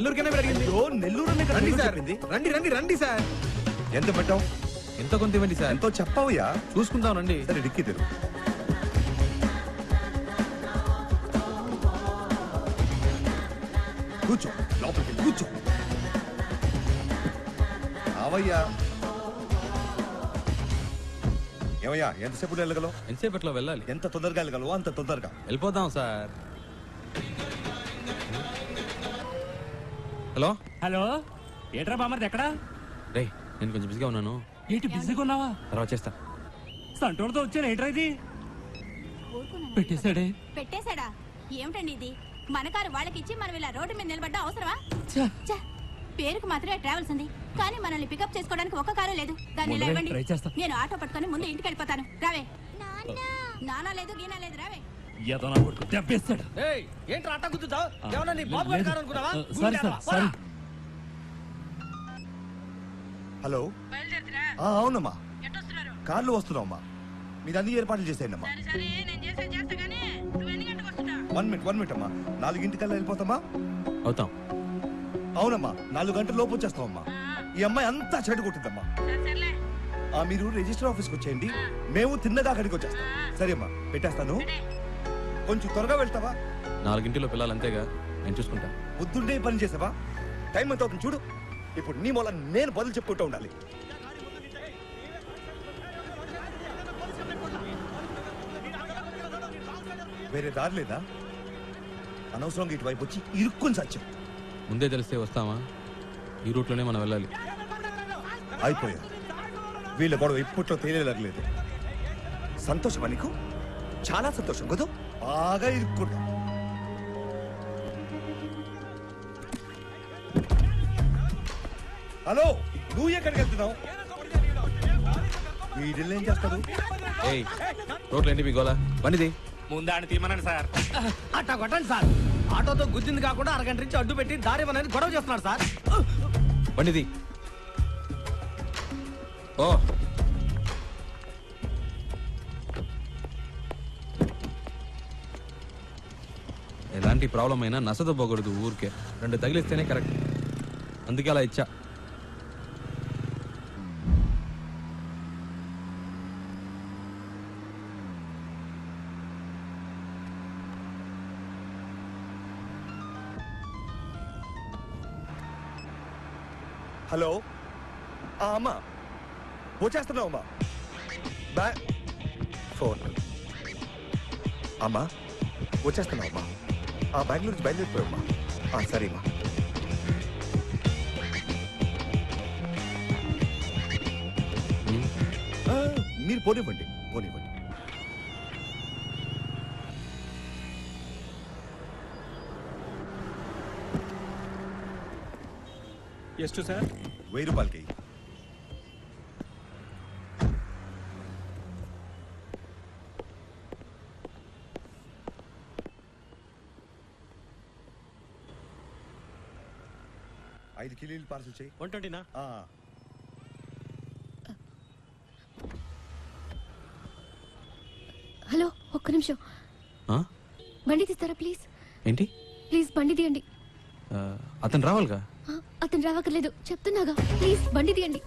నెల్లూరుకైనా అడిగింది. ఓ నెల్లూరు రండి సార్. రండి రండి రండి సార్. ఎంత పెట్టావు? ఎంత కొంత ఇవ్వండి సార్? ఎంతో చెప్పావుయా? చూసుకుందాం రండి. సరే డిక్కి తెరు కూర్చో లోపలికి కూర్చో. అవయ్యా ఏమయ్యా ఎంతసేపు వెళ్ళగలవు? ఎంతసేపట్లో వెళ్ళాలి? ఎంత తొందరగా వెళ్ళగలవు అంత తొందరగా. వెళ్ళిపోదాం సార్. హలో? హలో? ఏట్రా బామర్ది ఎక్కడా? రే నేను కొంచెం బిజీగా ఉన్నాను. ఏంటి బిజీగా ఉన్నావా? తర్వాత చేస్తా. సంటోడితో వచ్చాను ఏంట్రా ఇది? పెట్టేశాడే. పెట్టేశాడా? ఏమిటండి ఇది? మన కారు వాళ్ళకిచ్చి మనం ఇలా రోడ్డు మీద నిలబడ్డా అవసరమా? ఛ, పేరుకు మాత్రమే ట్రావెల్స్ ఉంది. కానీ మనల్ని పికప్ చేసుకోవడానికి ఒక్క కారు లేదు. దాన్ని ఇలా ఇవ్వండి. నేను ఆటో పట్టుకొని ముందు ఇంటికి వెళ్ళిపోతాను. రావే. నానా లేదు గీనా లేదు రావే. ఏదో నా కొడుకు దెబ్బేస్తాడు ఏంట్రా అట్ట గుద్దుతావు ఏమన్నా నీ లేదు, బాబు గారి లేదు. కారు అనుకున్నావా ఆ, సారీ సార్. సారీ. హలో. ఆ, అవునమ్మా. కార్లు వస్తున్నావమ్మా. మీరు అన్ని ఏర్పాట్లు చేసేయండి అమ్మా వన్ మినిట్ వన్ మినిట్ అమ్మా. నాలుగింటికల్లా వెళ్ళిపోతామా? అవుతాం. అవునమ్మా నాలుగు గంటల లోపు వచ్చేస్తామమ్మా ఈ అమ్మాయి అంతా చెడు కొట్టిందమ్మా. ఆ మీరు రిజిస్టర్ ఆఫీస్కి వచ్చేయండి. మేము తిన్నగా అక్కడికి వచ్చేస్తాం. సరే అమ్మా పెట్టేస్తాను. కొంచెం త్వరగా వెళ్తావా? నాలుగింటిలో పిల్లలు అంతేగా నేను చూసుకుంటా. పొద్దున్నే పని చేసావా? టైం ఎంత అవుతుంది చూడు. ఇప్పుడు నీ మూల నేను బదులు చెప్పుకుంటూ ఉండాలి. వేరే దారి లేదా? అనవసరంగా ఇటువైపు వచ్చి ఇరుక్కుని సత్యం ముందే తెలిస్తే వస్తామా? ఈ రూట్లోనే మనం వెళ్ళాలి. అయిపోయారు. వీళ్ళ గొడవ ఇప్పట్లో తేలేలేదు సంతోషమా నీకు? చాలా సంతోషం కదూ బాగా ఇరుక్కుంటాం హలో నువ్వు ఎక్కడికి వెళ్తున్నావు? వీడిల్లు ఏం చేస్తారు ఏయ్ రోడ్లు ఏంటి మీ గోలా? బండిది ముందాన్ని తీమనండి సార్. అట్ట కొట్టండి సార్. ఆటోతో గుద్దింది కాకుండా అరగంట నుంచి అడ్డు పెట్టి దారి ఇవ్వనని గొడవ చేస్తున్నాడు సార్. బండిది ఓ ఎలాంటి ప్రాబ్లం అయినా నసదొబ్బకూడదు ఊరికే. రెండు తగిలిస్తేనే కరెక్ట్. అందుకే అలా ఇచ్చా. హలో? అమ్మా. వచ్చేస్తున్నావు అమ్మా బ్యా ఫోన్. అమ్మా వచ్చేస్తున్నావు అమ్మా ఆ బెంగళూరు నుంచి బయలుదేరిపోయామ్మా ఆ, సరే అమ్మా ఉమ్, ఆ, మీరు పోనివ్వండి పోనివ్వండి ಎಷ್ಟು సార్ వెయ్యి రూపాయలకి ఐదు కిలీలు పార్సల్ చేయి. వన్ ట్వంటీనా ఆ, హలో ఒక్క నిమిషం. ఆ? బండి తీస్తారా ప్లీజ్ ఏంటి? ప్లీజ్ బండి తీయండి. ఆ, అతను రావాలిగా? ఆ, అతను రావక్కర్లేదు. చెప్తున్నాగా. ప్లీజ్ బండి తీయండి.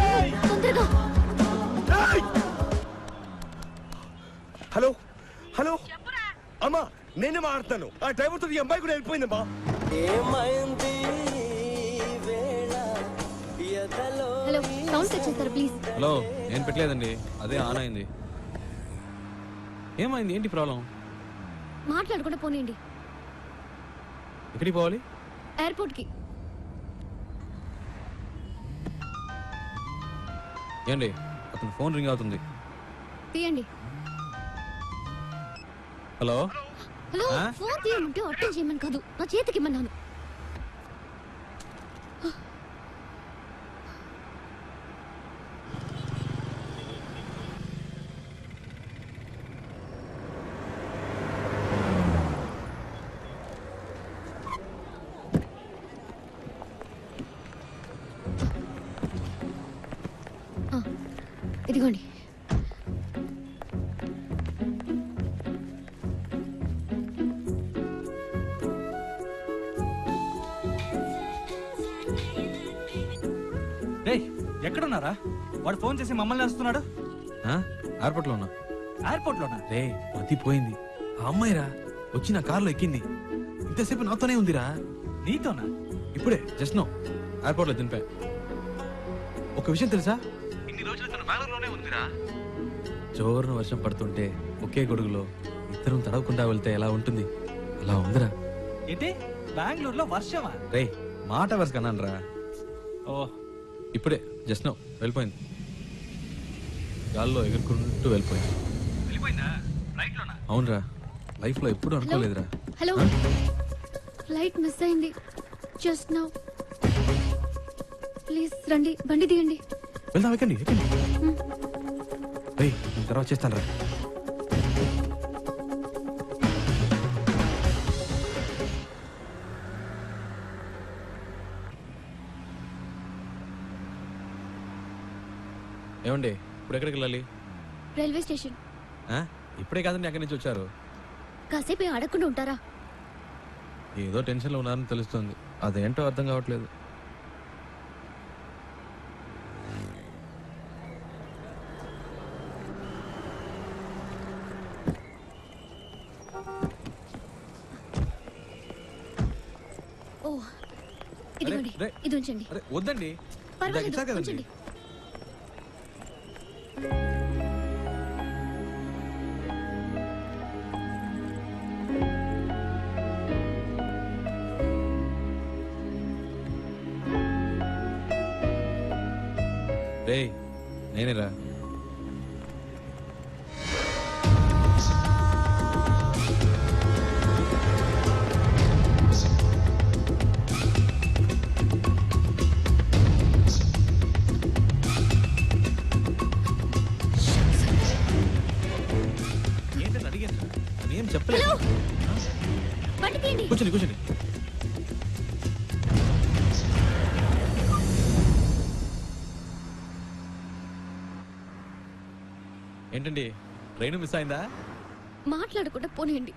ఏయ్, తొందరగా. హలో హలో అమ్మా నేనే మాట్లాడతాను ఆ డ్రైవర్తో ఈ అమ్మాయి కూడా వెళ్ళిపోయిందమ్మా హలో సౌండ్ సెట్ చేస్తారా ప్లీజ్ హలో నేను పెట్టలేదండి అదే ఆన్ అయింది ఏమైంది ఏంటి ప్రాబ్లం మాట్లాడకుండా పోనీయండి ఎక్కడికి పోవాలి ఎయిర్పోర్ట్ ఏండి? అతను ఫోన్ రింగ్ అవుతుంది. తీయండి. హలో? హలో ఆ? ఫోన్ తీయమంటే అటెండ్ చేయమని కాదు. నా చేతికి ఇమ్మన్నాను. ఇదిగోండి. రేయ్ ఎక్కడున్నారా? వాడు ఫోన్ చేసి మమ్మల్ని వస్తున్నాడు ఆ? ఎయిర్పోర్ట్లో ఉన్నా. ఎయిర్పోర్ట్ లోనా రే మతి పోయింది. ఆ అమ్మాయిరా వచ్చి నా కారులో ఎక్కింది. ఇంతసేపు నాతోనే ఉందిరా. నీతోనా? ఇప్పుడే జస్ట్ నో ఎయిర్పోర్ట్లో దింపా. ఒక విషయం తెలుసా? బెంగళూరులోనే ఉందిరా. జోరున వర్షం పడుతుంటే ఒకే గొడుగులో ఇద్దరం తడవకుండా వెళ్తే ఎలా ఉంటుంది? అలా ఉందిరా. ఏంటి? బెంగళూరులో వర్షమా? రే మాట వరుస కన్నాను రా ఓ. ఇప్పుడే జస్ట్ నో వెళ్ళిపోయింది. గాల్లో ఎగురుకుంటూ వెళ్ళిపోయింది. వెళ్ళిపోయిందా? లోనా అవునరా లైఫ్లో ఎప్పుడు అనుకోలేదురా. హలో ఫ్లైట్ మిస్ అయింది. జస్ట్ నౌ ప్లీజ్ రండి బండి తీయండి వెళ్దాం ఎక్కండి ఎక్కండి. నేను తర్వాత చేస్తాను రా. ఏమండి ఇప్పుడు ఎక్కడికి వెళ్ళాలి? Railway station. ఆ? ఇప్పుడే కాదండి అక్కడి నుంచి వచ్చారు. కాసేపు ఏం అడగకుండా ఉంటారా? ఏదో టెన్షన్లో ఉన్నారని తెలుస్తుంది. అదేంటో అర్థం కావట్లేదు ఓ ఇదిగోండి రే. ఇది ఉంచండి అరే వద్దండి. పర్వాలేదు ఇచ్చారు కదండి. ఉంచండి. రే నేనేరా? ఏంటండి? ట్రైన్ మిస్ అయిందా? మాట్లాడకుండా పోనీయండి.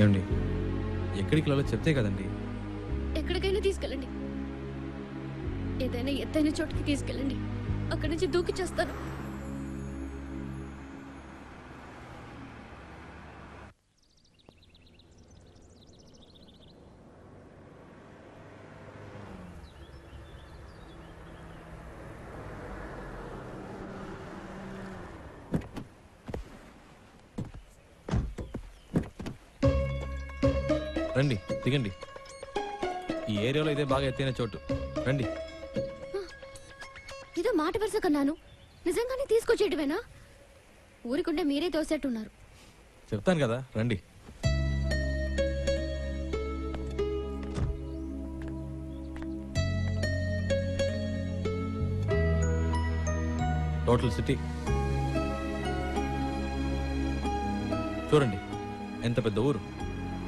ఏమండి? ఎక్కడికి వెళ్ళాలో చెప్తే కదండి. ఎక్కడికైనా తీసుకెళ్ళండి. ఏదైనా ఎత్తైన చోటుకి తీసుకెళ్ళండి. అక్కడి నుంచి దూకి చేస్తాను. రండి దిగండి. ఈ ఏరియాలో ఇదే బాగా ఎత్తైన చోటు. రండి. ఏదో మాట వరుస కన్నాను. నిజంగానే తీసుకొచ్చేటివేనా? ఊరికుంటే మీరే తోసేట్టున్నారు చెప్తాను కదా రండి. Total city. చూడండి ఎంత పెద్ద ఊరు.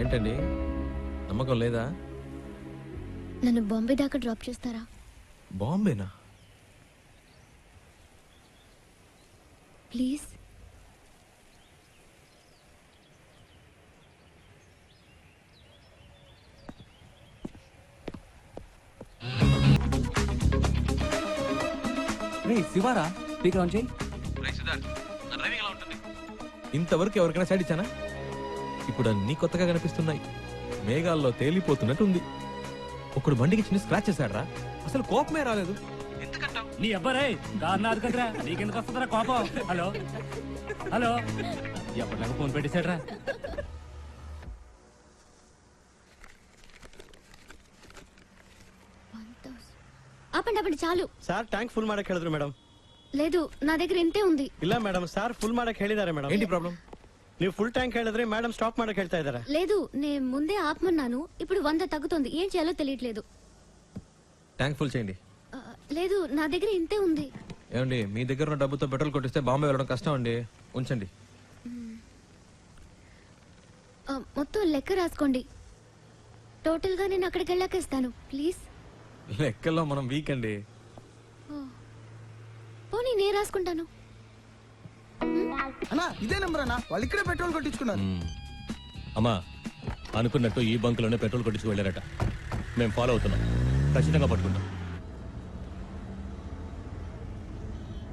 ఏంటండి? నమ్మకం లేదా? నన్ను బాంబే దాకా డ్రాప్ చేస్తారా? బాంబేనా? ప్లీజ్. రే శివారా? స్పీకర్ ఆన్ చేయి. ఇంతవరకు ఎవరికైనా సైడ్ ఇచ్చానా? ఇప్పుడు అన్ని కొత్తగా కనిపిస్తున్నాయి. మేఘాల్లో తేలిపోతున్నట్టుంది. ఒకడు బండికి చిన్న స్క్రాచ్ చేశాడరా. అసలు కోపమే రాలేదు. నీ అబ్బారే కారణాలు కదరా. నీకెందుకు కోపం? హలో? హలో? ఎప్పటిలాగా ఫోన్ పెట్టేశాడరా? చాలు. సార్ ట్యాంక్ ఫుల్ ಮಾಡಕ್ ಹೇಳಿದ್ರು లేదు నా దగ్గర ఇంతే ఉంది. ఇలా మేడం సార్ ఫుల్ ಮಾಡಕ್ ಹೇಳಿದ್ದಾರೆ మేడం? ఏంటి ప్రాబ్లం నువ్వు ఫుల్ ట్యాంక్ ಹೇಳಿದ್ರೆ మేడం స్టాప్ ಮಾಡಕ್ ಹೇಳ್ತಾ ఇదరా లేదు నేను ముందే ఆపమన్నాను ఇప్పుడు వంద తగ్గుతుంది. ఏం చేయాలో తెలియట్లేదు. ట్యాంక్ ఫుల్ చేయండి. లేదు నా దగ్గర ఇంతే ఉంది. ఏమండి మీ దగ్గర ఉన్న డబ్బుతో పెట్రోల్ కొట్టిస్తే బాంబే వెళ్ళడం కష్టం అండి. ఉంచండి. ఆ, మొత్తం లెక్క రాసుకోండి. టోటల్గా నేను అక్కడికి వెళ్ళాక ఇస్తాను. ప్లీజ్ లెక్కలో మనం వీక్ అండి. పోనీ నేను రాసుకుంటాను. అన్నా ఇదే నెంబర్ అన్నా. వాళ్ళు ఇక్కడే పెట్రోల్ కొట్టించుకున్నారు. అమ్మా అనుకున్నట్టు ఈ బంకులోనే పెట్రోల్ కొట్టించుకు వెళ్ళారట. మేము ఫాలో అవుతున్నాం. ఖచ్చితంగా పట్టుకుంటాం.